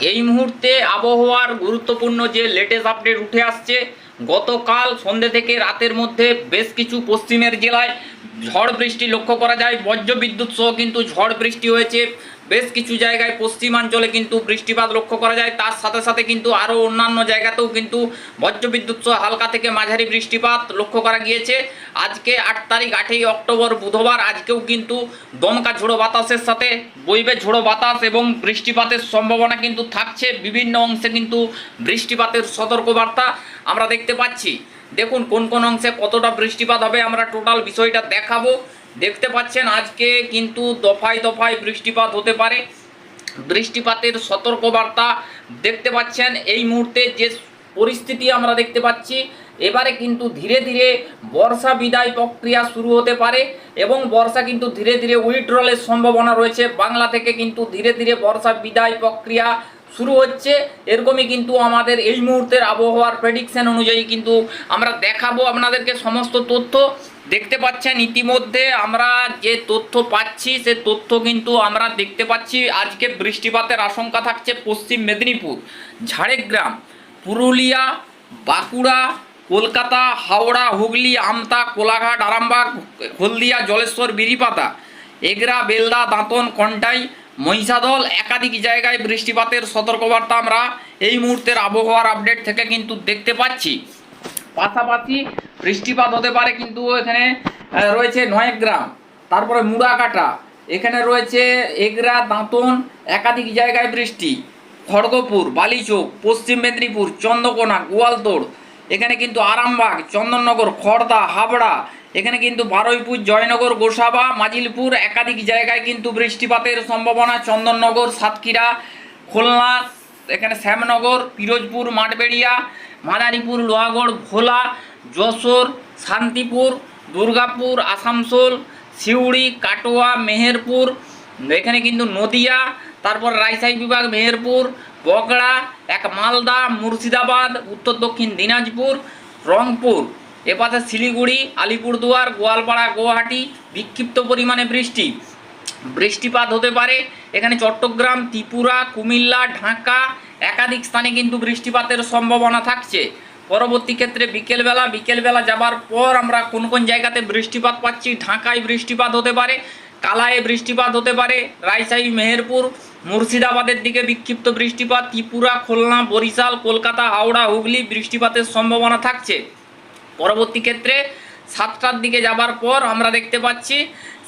এই মুহূর্তে আবহাওয়ার গুরুত্বপূর্ণ যে লেটেস্ট আপডেট উঠে আসছে, গতকাল সন্ধ্যে থেকে রাতের মধ্যে বেশ কিছু পশ্চিমের জেলায় ঝড় বৃষ্টি লক্ষ্য করা যায়। বজ্র বিদ্যুৎ সহ কিন্তু ঝড় বৃষ্টি হয়েছে। বেশ কিছু জায়গায় পশ্চিমাঞ্চলে কিন্তু বৃষ্টিপাত লক্ষ্য করা যায়। তার সাথে সাথে কিন্তু আরও অন্যান্য জায়গাতেও কিন্তু বজ্রবিদ্যুৎ সহ হালকা থেকে মাঝারি বৃষ্টিপাত লক্ষ্য করা গিয়েছে। আজকে আট তারিখ, আটই অক্টোবর বুধবার আজকেও কিন্তু দমকা ঝোড়ো বাতাসের সাথে বইবে ঝোড়ো বাতাস এবং বৃষ্টিপাতের সম্ভাবনা কিন্তু থাকছে। বিভিন্ন অংশে কিন্তু বৃষ্টিপাতের সতর্কবার্তা আমরা দেখতে পাচ্ছি। দেখুন কোন কোন অংশে কতটা বৃষ্টিপাত হবে, আমরা টোটাল বিষয়টা দেখাবো। দেখতে পাচ্ছেন আজকে কিন্তু দফায় দফায় বৃষ্টিপাত হতে পারে। বৃষ্টিপাতের সতর্কবার্তা দেখতে পাচ্ছেন। এই মুহূর্তে যে পরিস্থিতি আমরা দেখতে পাচ্ছি, এবারে কিন্তু ধীরে ধীরে বর্ষা বিদায় প্রক্রিয়া শুরু হতে পারে এবং বর্ষা কিন্তু ধীরে ধীরে উইথড্রলের সম্ভাবনা রয়েছে। বাংলা থেকে কিন্তু ধীরে ধীরে বর্ষা বিদায় প্রক্রিয়া শুরু হচ্ছে। এরকমই কিন্তু আমাদের এই মুহূর্তের আবহাওয়ার প্রেডিকশন অনুযায়ী কিন্তু আমরা দেখাবো আপনাদেরকে সমস্ত তথ্য। দেখতে পাচ্ছেন ইতিমধ্যে আমরা যে তথ্য পাচ্ছি, সে তথ্য কিন্তু আমরা দেখতে পাচ্ছি। আজকে বৃষ্টিপাতের আশঙ্কা থাকছে পশ্চিম মেদিনীপুর, ঝাড়গ্রাম, পুরুলিয়া, বাঁকুড়া, কলকাতা, হাওড়া, হুগলি, আমতা, কোলাঘাট, আরামবাগ, হলদিয়া, জলেশ্বর, বিরিপাতা, এগরা, বেলদা, দাঁতন, কন্টাই, মহিষাদল, একাধিক জায়গায় বৃষ্টিপাতের সতর্কবার্তা আমরা এই মুহূর্তের আবহাওয়ার আপডেট থেকে কিন্তু দেখতে পাচ্ছি। পাশাপাশি বৃষ্টিপাত হতে পারে কিন্তু এখানে রয়েছে নয়গ্রাম তারপরে মুড়াকাটা, এখানে রয়েছে এগরা, দাঁতন, একাধিক জায়গায় বৃষ্টি। খড়গপুর, বালিচোক, পশ্চিম মেদিনীপুর, চন্দ্রকোনা গোয়ালতোড় এখানে কিন্তু আরামবাগ, চন্দননগর খড়দা হাবড়া, এখানে কিন্তু বারুইপুর, জয়নগর, গোসাবা, মাজিলপুর, একাধিক জায়গায় কিন্তু বৃষ্টিপাতের সম্ভাবনা। চন্দননগর, সাতক্ষীরা, খুলনা, এখানে শ্যামনগর, পিরোজপুর, মাঠবেড়িয়া, মাদারীপুর, লোহাগড়, ভোলা যশোর, শান্তিপুর, দুর্গাপুর, আসানসোল, সিউড়ি, কাটোয়া, মেহেরপুর, এখানে কিন্তু নদিয়া, তারপর রাজশাহী বিভাগ, মেহেরপুর, বগড়া, এক মালদা, মুর্শিদাবাদ, উত্তর দক্ষিণ দিনাজপুর, রংপুর, এপাশে শিলিগুড়ি, আলিপুরদুয়ার, গোয়ালপাড়া, গুয়াহাটি, বিক্ষিপ্ত পরিমাণে বৃষ্টি। বৃষ্টিপাত হতে পারে এখানে চট্টগ্রাম, ত্রিপুরা, কুমিল্লা, ঢাকা, একাধিক স্থানে কিন্তু বৃষ্টিপাতের সম্ভাবনা থাকছে। পরবর্তী ক্ষেত্রে বিকেলবেলা বিকেলবেলা যাবার পর আমরা কোন কোন জায়গাতে বৃষ্টিপাত পাচ্ছি, ঢাকায় বৃষ্টিপাত হতে পারে, কালায় বৃষ্টিপাত হতে পারে, রাজশাহী, মেহেরপুর, মুর্শিদাবাদের দিকে বিক্ষিপ্ত বৃষ্টিপাত, ত্রিপুরা, খুলনা, বরিশাল, কলকাতা, হাওড়া, হুগলি বৃষ্টিপাতের সম্ভাবনা থাকছে। পরবর্তী ক্ষেত্রে সাতটার দিকে যাবার পর আমরা দেখতে পাচ্ছি,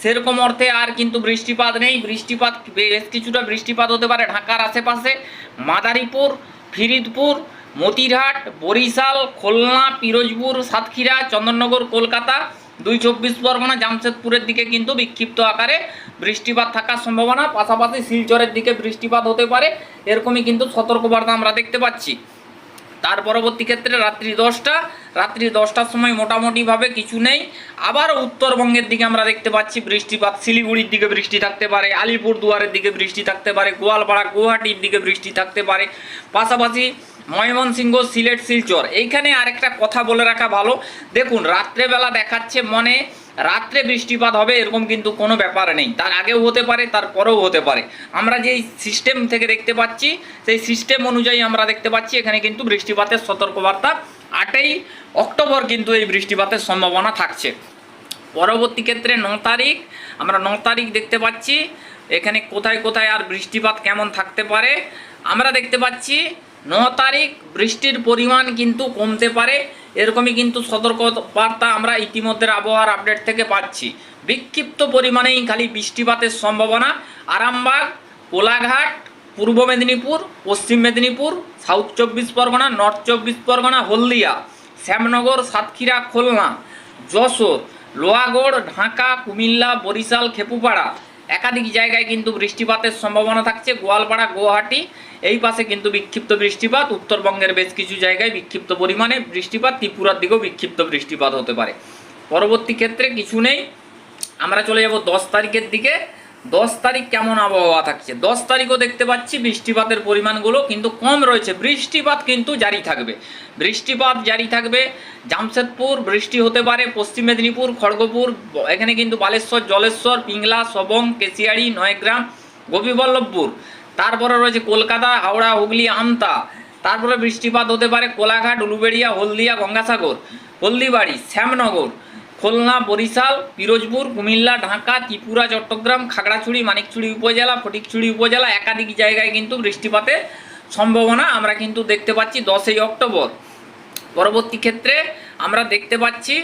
সেরকম অর্থে আর কিন্তু বৃষ্টিপাত নেই। বৃষ্টিপাত, বেশ কিছুটা বৃষ্টিপাত হতে পারে ঢাকার আশেপাশে। মাদারীপুর, ফিরিদপুর মতিরহাট, বরিশাল, খুলনা, পিরোজপুর, সাতক্ষীরা, চন্দননগর, কলকাতা, দুই চব্বিশ পরগনা, জামশেদপুরের দিকে কিন্তু বিক্ষিপ্ত আকারে বৃষ্টিপাত থাকার সম্ভাবনা। পাশাপাশি শিলচরের দিকে বৃষ্টিপাত হতে পারে, এরকমই কিন্তু সতর্কবার্তা আমরা দেখতে পাচ্ছি। তার পরবর্তী ক্ষেত্রে রাত্রি দশটা, রাত্রি দশটার সময় মোটামুটিভাবে কিছু নেই। আবার উত্তরবঙ্গের দিকে আমরা দেখতে পাচ্ছি বৃষ্টিপাত, শিলিগুড়ির দিকে বৃষ্টি থাকতে পারে আলিপুর দুয়ারের দিকে বৃষ্টি থাকতে পারে, গোয়ালপাড়া, গুয়াহাটির দিকে বৃষ্টি থাকতে পারে। পাশাপাশি ময়মনসিংহ সিলেট শিলচর। এইখানে আরেকটা কথা বলে রাখা ভালো। দেখুন, রাত্রেবেলা দেখাচ্ছে মনে, রাত্রে বৃষ্টিপাত হবে, এরকম কিন্তু কোনো ব্যাপার নেই। তার আগেও হতে পারে তার পরেও হতে পারে। আমরা যেই সিস্টেম থেকে দেখতে পাচ্ছি, সেই সিস্টেম অনুযায়ী আমরা দেখতে পাচ্ছি, এখানে কিন্তু বৃষ্টিপাতের সতর্কবার্তা আটই অক্টোবর কিন্তু এই বৃষ্টিপাতের সম্ভাবনা থাকছে। পরবর্তী ক্ষেত্রে ন তারিখ, আমরা ন তারিখ দেখতে পাচ্ছি, এখানে কোথায় কোথায় আর বৃষ্টিপাত কেমন থাকতে পারে, আমরা দেখতে পাচ্ছি ন তারিখ বৃষ্টির পরিমাণ কিন্তু কমতে পারে, এরকমই কিন্তু সতর্ক বার্তা আমরা ইতিমধ্যে আবহাওয়ার আপডেট থেকে পাচ্ছি। বিক্ষিপ্ত পরিমাণেই খালি বৃষ্টিপাতের সম্ভাবনা। আরামবাগ, কোলাঘাট, পূর্ব মেদিনীপুর, পশ্চিম মেদিনীপুর, সাউথ চব্বিশ পরগনা, নর্থ চব্বিশ পরগনা, হলদিয়া, শ্যামনগর, সাতক্ষীরা, খুলনা, যশোর, লোহাগড়, ঢাকা, কুমিল্লা, বরিশাল, খেপুপাড়া। একাধিক জায়গায় কিন্তু বৃষ্টিপাতের সম্ভাবনা থাকছে। গোয়ালপাড়া, গুয়াহাটি, এই পাশে কিন্তু বিক্ষিপ্ত বৃষ্টিপাত। উত্তরবঙ্গের বেশ কিছু জায়গায় বিক্ষিপ্ত পরিমাণে বৃষ্টিপাত। ত্রিপুরার দিকেও বিক্ষিপ্ত বৃষ্টিপাত হতে পারে। পরবর্তী ক্ষেত্রে কিছু নেই। আমরা চলে যাব দশ তারিখের দিকে। দশ তারিখ কেমন আবহাওয়া থাকছে? দশ তারিখও দেখতে পাচ্ছি বৃষ্টিপাতের পরিমাণগুলো কিন্তু কম রয়েছে। বৃষ্টিপাত কিন্তু জারি থাকবে। বৃষ্টিপাত জারি থাকবে। জামশেদপুর বৃষ্টি হতে পারে, পশ্চিম মেদিনীপুর, খড়গপুর, এখানে কিন্তু বালেশ্বর, জলেশ্বর, পিংলা, সবং, কেশিয়াড়ি, নয়গ্রাম, গোপীবল্লভপুর। তারপরে রয়েছে কলকাতা, হাওড়া, হুগলি, আমতা। তারপরে বৃষ্টিপাত হতে পারে কোলাঘাট, উলুবেড়িয়া, হলদিয়া, গঙ্গাসাগর, হলদিবাড়ি, শ্যামনগর। খুলনা, বরিশাল, পিরোজপুর, কুমিল্লা, ঢাকা, ত্রিপুরা, চট্টগ্রাম, খাগড়াছড়ি, মানিকছড়ি উপজেলা, ফটিকছড়ি উপজেলা, একাধিক জায়গায় কিন্তু বৃষ্টিপাতের সম্ভাবনা আমরা কিন্তু দেখতে পাচ্ছি দশই অক্টোবর। পরবর্তী ক্ষেত্রে আমরা দেখতে পাচ্ছি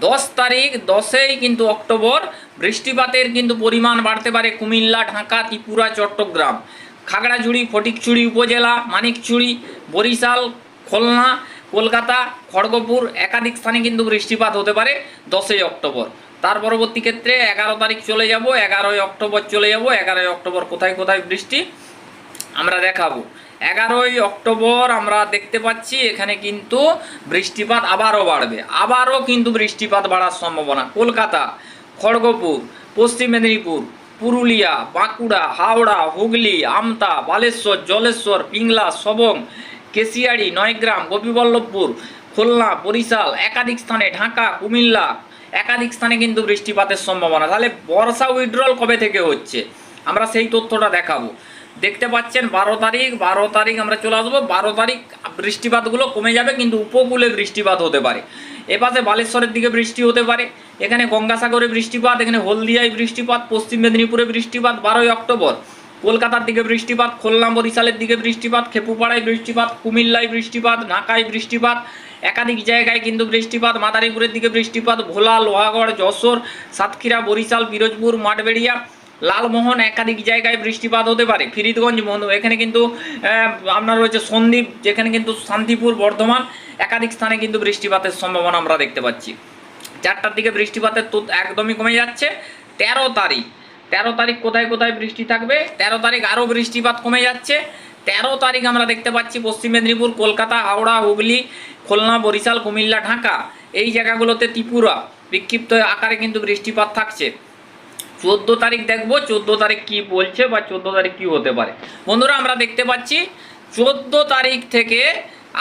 দশ তারিখ, দশেই কিন্তু অক্টোবর, বৃষ্টিপাতের কিন্তু পরিমাণ বাড়তে পারে কুমিল্লা, ঢাকা, ত্রিপুরা, চট্টগ্রাম। খাগড়াছড়ি, ফটিকছড়ি উপজেলা, মানিকছড়ি, বরিশাল, খুলনা কলকাতা, খড়গপুর একাধিক স্থানে কিন্তু বৃষ্টিপাত হতে পারে দশই অক্টোবর। তার পরবর্তী ক্ষেত্রে এগারো তারিখ চলে যাব, এগারোই অক্টোবর চলে যাব, এগারোই অক্টোবর কোথায় কোথায় বৃষ্টি আমরা দেখাবো। এগারোই অক্টোবর আমরা দেখতে পাচ্ছি এখানে কিন্তু বৃষ্টিপাত আবারও বাড়বে, আবারও কিন্তু বৃষ্টিপাত বাড়ার সম্ভাবনা। কলকাতা, খড়গপুর, পশ্চিম মেদিনীপুর, পুরুলিয়া, বাঁকুড়া, হাওড়া, হুগলি, আমতা, বালেশ্বর, জলেশ্বর, পিংলা, সবং কেশিয়াড়ি নয়গ্রাম, গোপীবল্লভপুর, খুলনা, বরিশাল, একাধিক স্থানে ঢাকা, কুমিল্লা, একাধিক স্থানে কিন্তু বৃষ্টিপাতের সম্ভাবনা। তাহলে বর্ষা উইথড্রল কবে থেকে হচ্ছে? আমরা সেই তথ্যটা দেখাবো। দেখতে পাচ্ছেন বারো তারিখ বারো তারিখ আমরা চলে আসব। বারো তারিখ বৃষ্টিপাতগুলো কমে যাবে, কিন্তু উপকূলে বৃষ্টিপাত হতে পারে। এপাশে বালেশ্বরের দিকে বৃষ্টি হতে পারে। এখানে গঙ্গাসাগরে বৃষ্টিপাত, এখানে হলদিয়ায় বৃষ্টিপাত, পশ্চিম মেদিনীপুরে বৃষ্টিপাত, বারোই অক্টোবর। কলকাতার দিকে বৃষ্টিপাত, খুলনা বরিশালের দিকে বৃষ্টিপাত, খেপুপাড়ায় বৃষ্টিপাত, কুমিল্লায় বৃষ্টিপাত, ঢাকায় বৃষ্টিপাত, একাধিক জায়গায় কিন্তু বৃষ্টিপাত, মাদারীপুরের দিকে বৃষ্টিপাত, ভোলা, লোহাগড়, যশোর, সাতক্ষীরা, বরিশাল, পিরোজপুর, মাঠবেড়িয়া, লালমোহন একাধিক জায়গায় বৃষ্টিপাত হতে পারে। ফরিদগঞ্জ, মনু, এখানে কিন্তু আপনার রয়েছে সন্দ্বীপ, যেখানে কিন্তু শান্তিপুর, বর্ধমান, একাধিক স্থানে কিন্তু বৃষ্টিপাতের সম্ভাবনা আমরা দেখতে পাচ্ছি। চারটার দিকে বৃষ্টিপাতের তো একদমই কমে যাচ্ছে। তেরো তারিখ তেরো তারিখ কোথায় কোথায় বৃষ্টি থাকবে? তেরো তারিখ আরও বৃষ্টিপাত কমে যাচ্ছে। তেরো তারিখ আমরা দেখতে পাচ্ছি পশ্চিম মেদিনীপুর, কলকাতা, হাওড়া, হুগলি, খুলনা, বরিশাল, কুমিল্লা, ঢাকা এই জায়গাগুলোতে ত্রিপুরা বিক্ষিপ্ত আকারে কিন্তু বৃষ্টিপাত থাকছে। চোদ্দ তারিখ দেখব, চোদ্দ তারিখ কি বলছে বা চোদ্দ তারিখ কি হতে পারে। বন্ধুরা, আমরা দেখতে পাচ্ছি চোদ্দ তারিখ থেকে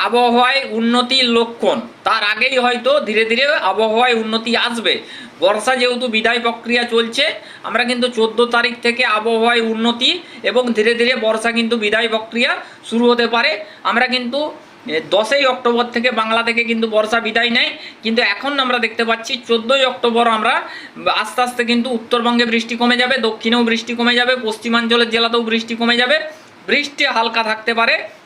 আবহাওয়ায় উন্নতির লক্ষণ। তার আগেই হয়তো ধীরে ধীরে আবহাওয়ায় উন্নতি আসবে। বর্ষা যেহেতু বিদায় প্রক্রিয়া চলছে, আমরা কিন্তু চোদ্দ তারিখ থেকে আবহাওয়ায় উন্নতি এবং ধীরে ধীরে বর্ষা কিন্তু বিদায় প্রক্রিয়া শুরু হতে পারে। আমরা কিন্তু দশই অক্টোবর থেকে বাংলা থেকে কিন্তু বর্ষা বিদায় নেয়। কিন্তু এখন আমরা দেখতে পাচ্ছি চোদ্দোই অক্টোবর আমরা আস্তে আস্তে কিন্তু উত্তরবঙ্গে বৃষ্টি কমে যাবে, দক্ষিণেও বৃষ্টি কমে যাবে, পশ্চিমাঞ্চলের জেলাতেও বৃষ্টি কমে যাবে। বৃষ্টি হালকা থাকতে পারে।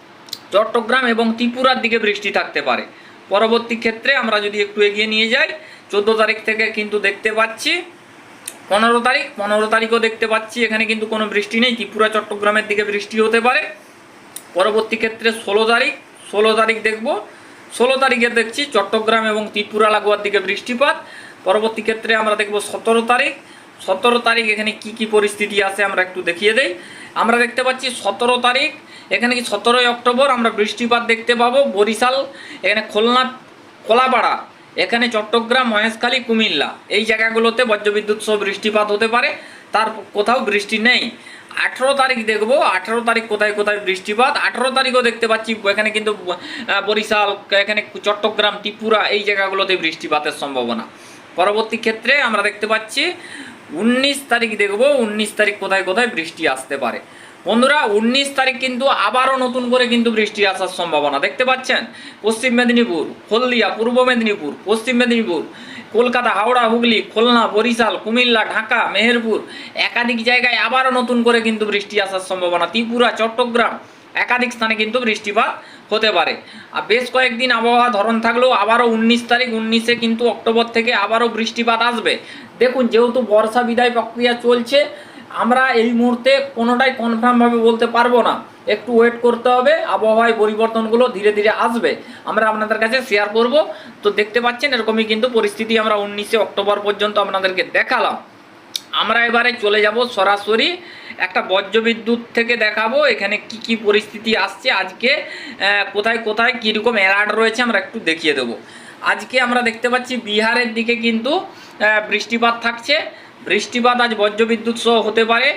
চট্টগ্রাম এবং ত্রিপুরার দিকে বৃষ্টি থাকতে পারে। পরবর্তী ক্ষেত্রে আমরা যদি একটু এগিয়ে নিয়ে যাই, চোদ্দ তারিখ থেকে কিন্তু দেখতে পাচ্ছি, পনেরো তারিখ, পনেরো তারিখও দেখতে পাচ্ছি, এখানে কিন্তু কোনো বৃষ্টি নেই, ত্রিপুরা, চট্টগ্রামের দিকে বৃষ্টি হতে পারে। পরবর্তী ক্ষেত্রে ষোলো তারিখ ষোলো তারিখ দেখব, ষোলো তারিখে দেখছি চট্টগ্রাম এবং ত্রিপুরা লাগোয়ার দিকে বৃষ্টিপাত। পরবর্তী ক্ষেত্রে আমরা দেখব সতেরো তারিখ সতেরো তারিখ এখানে কি কি পরিস্থিতি আছে আমরা একটু দেখিয়ে দেই। আমরা দেখতে পাচ্ছি সতেরো তারিখ এখানে কি সতেরোই অক্টোবর আমরা বৃষ্টিপাত দেখতে পাবো, বরিশাল, এখানে খুলনা, খোলাপাড়া, এখানে চট্টগ্রাম, মহেশখালী, কুমিল্লা। এই জায়গাগুলোতে বজ্রবিদ্যুৎ সহ বৃষ্টিপাত হতে পারে, তার কোথাও বৃষ্টি নেই। আঠেরো তারিখ দেখব, আঠেরো তারিখ কোথায় কোথায় বৃষ্টিপাত, আঠেরো তারিখও দেখতে পাচ্ছি, এখানে কিন্তু বরিশাল, এখানে চট্টগ্রাম, ত্রিপুরা, এই জায়গাগুলোতে বৃষ্টিপাতের সম্ভাবনা। পরবর্তী ক্ষেত্রে আমরা দেখতে পাচ্ছি, উনিশ তারিখ দেখব, উনিশ তারিখ কোথায় কোথায় বৃষ্টি আসতে পারে। বন্ধুরা, উনিশ তারিখ কিন্তু আবারও নতুন করে কিন্তু বৃষ্টি আসার সম্ভাবনা। দেখতে পাচ্ছেন? পশ্চিম মেদিনীপুর, হলদিয়া, পূর্ব মেদিনীপুর, পশ্চিম মেদিনীপুর, কলকাতা, হাওড়া, হুগলি, খুলনা, বরিশাল, কুমিল্লা, ঢাকা, মেহেরপুর একাধিক জায়গায় আবারও নতুন করে কিন্তু বৃষ্টি আসার সম্ভাবনা। ত্রিপুরা, চট্টগ্রাম একাধিক স্থানে কিন্তু বৃষ্টিপাত হতে পারে। আর বেশ কয়েকদিন আবহাওয়া ধরন থাকলেও আবারও উনিশ তারিখ, উনিশে কিন্তু অক্টোবর থেকে আবারও বৃষ্টিপাত আসবে। দেখুন, যেহেতু বর্ষা বিদায় প্রক্রিয়া চলছে আমরা এই মুহূর্তে কোনোটাই কনফার্মভাবে বলতে পারব না। একটু ওয়েট করতে হবে, আবহাওয়ায় পরিবর্তনগুলো ধীরে ধীরে আসবে। আমরা আপনাদের কাছে শেয়ার করব। তো দেখতে পাচ্ছেন, এরকমই কিন্তু পরিস্থিতি আমরা উনিশে অক্টোবর পর্যন্ত আপনাদেরকে দেখালাম। আমরা এবারে চলে যাব সরাসরি একটা বজ্রবিদ্যুৎ থেকে দেখাবো, এখানে কি কি পরিস্থিতি আসছে আজকে কোথায় কোথায়, কীরকম অ্যালার্ট রয়েছে আমরা একটু দেখিয়ে দেবো। আজকে আমরা দেখতে পাচ্ছি বিহারের দিকে কিন্তু বৃষ্টিপাত থাকছে। বৃষ্টিপাত আজ বজ্রবিদ্যুৎ সহ হতে পারে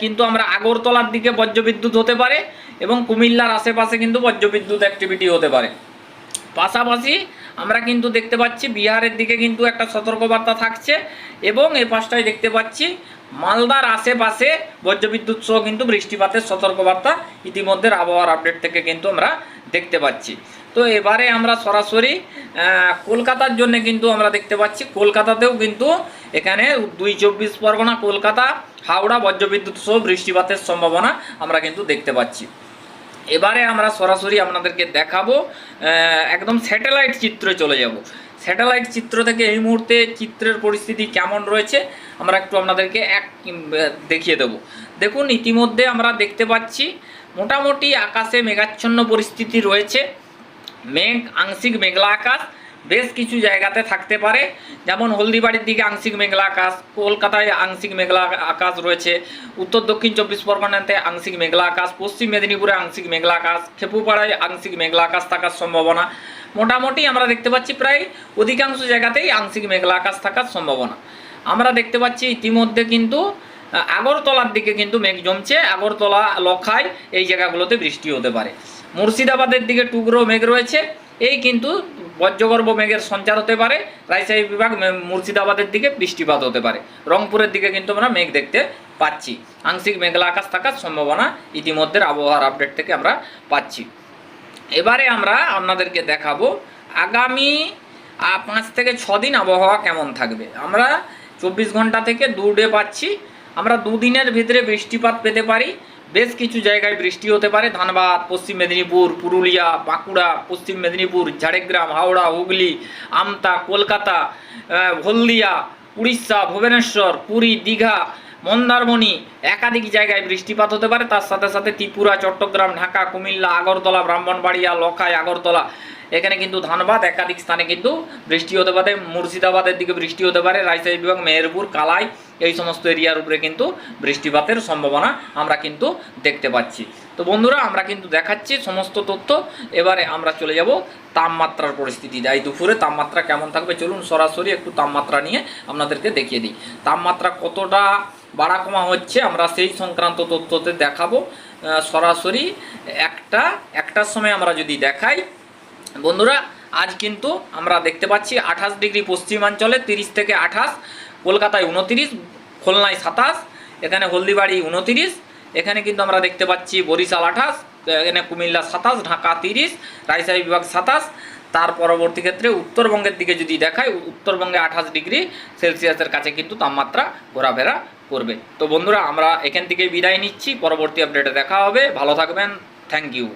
কিন্তু আমরা আগরতলার দিকে বজ্রবিদ্যুৎ হতে পারে এবং কুমিল্লার আশেপাশে কিন্তু বজ্রবিদ্যুৎ অ্যাক্টিভিটি হতে পারে। পাশাপাশি আমরা কিন্তু দেখতে পাচ্ছি বিহারের দিকে কিন্তু একটা সতর্কবার্তা থাকছে এবং এ পাশটায় দেখতে পাচ্ছি মালদার আশেপাশে বজ্রবিদ্যুৎ সহ কিন্তু বৃষ্টিপাতের সতর্কবার্তা ইতিমধ্যে আবহাওয়ার আপডেট থেকে কিন্তু আমরা দেখতে পাচ্ছি। তো এবারে আমরা সরাসরি কলকাতার জন্য কিন্তু আমরা দেখতে পাচ্ছি, কলকাতাতেও কিন্তু এখানে দুই চব্বিশ পরগনা, কলকাতা, হাওড়া, বজ্রবিদ্যুৎ সহ বৃষ্টিপাতের সম্ভাবনা আমরা কিন্তু দেখতে পাচ্ছি। এবারে আমরা সরাসরি আপনাদেরকে দেখাবো একদম স্যাটেলাইট চিত্রে চলে যাব। স্যাটেলাইট চিত্র থেকে এই মুহূর্তে চিত্রের পরিস্থিতি কেমন রয়েছে, আমরা একটু আপনাদেরকে এক দেখিয়ে দেব। দেখুন, ইতিমধ্যে আমরা দেখতে পাচ্ছি, মোটামুটি আকাশে মেঘাচ্ছন্ন পরিস্থিতি রয়েছে। মেঘ, আংশিক মেঘলা আকাশ বেশ কিছু জায়গাতে থাকতে পারে। যেমন হলদিবাড়ির দিকে আংশিক মেঘলা আকাশ কলকাতায় আংশিক মেঘলা আকাশ রয়েছে। উত্তর, দক্ষিণ চব্বিশ পরগনাতে আংশিক মেঘলা আকাশ পশ্চিম মেদিনীপুরে আংশিক মেঘলা আকাশ খেপুপাড়ায় আংশিক মেঘলা আকাশ থাকার সম্ভাবনা। মোটামুটি আমরা দেখতে পাচ্ছি প্রায় অধিকাংশ জায়গাতেই আংশিক মেঘলা আকাশ থাকার সম্ভাবনা। আমরা দেখতে পাচ্ছি ইতিমধ্যে কিন্তু আগরতলার দিকে কিন্তু মেঘ জমছে। আগরতলা লখায় এই জায়গাগুলোতে বৃষ্টি হতে পারে। মুর্শিদাবাদের দিকে টুকরো মেঘ রয়েছে। এই কিন্তু বজ্রগর্ভ মেঘের সঞ্চার হতে পারে। রাজশাহী বিভাগ মুর্শিদাবাদের দিকে বৃষ্টিপাত হতে পারে। রংপুরের দিকে কিন্তু আমরা মেঘ দেখতে পাচ্ছি। আংশিক মেঘলা আকাশ থাকার সম্ভাবনা ইতিমধ্যে আবহাওয়ার আপডেট থেকে আমরা পাচ্ছি। এবারে আমরা আপনাদেরকে দেখাবো আগামী পাঁচ থেকে দিন আবহাওয়া কেমন থাকবে। আমরা চব্বিশ ঘণ্টা থেকে দু ডে পাচ্ছি। আমরা দুদিনের ভিতরে বৃষ্টিপাত পেতে পারি। বেশ কিছু জায়গায় বৃষ্টি হতে পারে। ধানবাদ, পশ্চিম মেদিনীপুর, পুরুলিয়া, বাঁকুড়া, পশ্চিম মেদিনীপুর, ঝাড়গ্রাম, হাওড়া, হুগলি, আমতা, কলকাতা হলদিয়া, উড়িষ্যা, ভুবনেশ্বর, পুরী, দীঘা, মন্দারমণি একাধিক জায়গায় বৃষ্টিপাত হতে পারে। তার সাথে সাথে ত্রিপুরা, চট্টগ্রাম, ঢাকা, কুমিল্লা, আগরতলা, ব্রাহ্মণবাড়িয়া, লখাই, আগরতলা এখানে কিন্তু ধানবাদ একাধিক স্থানে কিন্তু বৃষ্টি হতে পারে, মুর্শিদাবাদের দিকে বৃষ্টি হতে পারে, রাজশাহী বিভাগ, মেহেরপুর, কালাই, এই সমস্ত এরিয়ার উপরে কিন্তু বৃষ্টিপাতের সম্ভাবনা আমরা কিন্তু দেখতে পাচ্ছি। তো বন্ধুরা, আমরা কিন্তু দেখাচ্ছি সমস্ত তথ্য। এবারে আমরা চলে যাব তাপমাত্রার পরিস্থিতি। যাই দুপুরে তাপমাত্রা কেমন থাকবে? চলুন সরাসরি একটু তাপমাত্রা নিয়ে আপনাদেরকে দেখিয়ে দিই। তাপমাত্রা কতটা বাড়া কমা হচ্ছে আমরা সেই সংক্রান্ত তথ্যতে দেখাবো। সরাসরি একটা, একটার সময় আমরা যদি দেখাই বন্ধুরা, আজ কিন্তু আমরা দেখতে পাচ্ছি আঠাশ ডিগ্রি পশ্চিমাঞ্চলে তিরিশ থেকে আঠাশ, কলকাতায় উনতিরিশ, খুলনায় সাতাশ, এখানে হলদিবাড়ি উনতিরিশ, এখানে কিন্তু আমরা দেখতে পাচ্ছি বরিশাল আঠাশ, এখানে কুমিল্লা সাতাশ, ঢাকা তিরিশ, রাজশাহী বিভাগ সাতাশ, তার পরবর্তী ক্ষেত্রে উত্তরবঙ্গের দিকে যদি দেখাই, উত্তরবঙ্গে আঠাশ ডিগ্রি সেলসিয়াসের কাছে কিন্তু তাপমাত্রা ঘোরাফেরা করবে। তো বন্ধুরা, আমরা এখান থেকে বিদায় নিচ্ছি, পরবর্তী আপডেটে দেখা হবে। ভালো থাকবেন। Thank you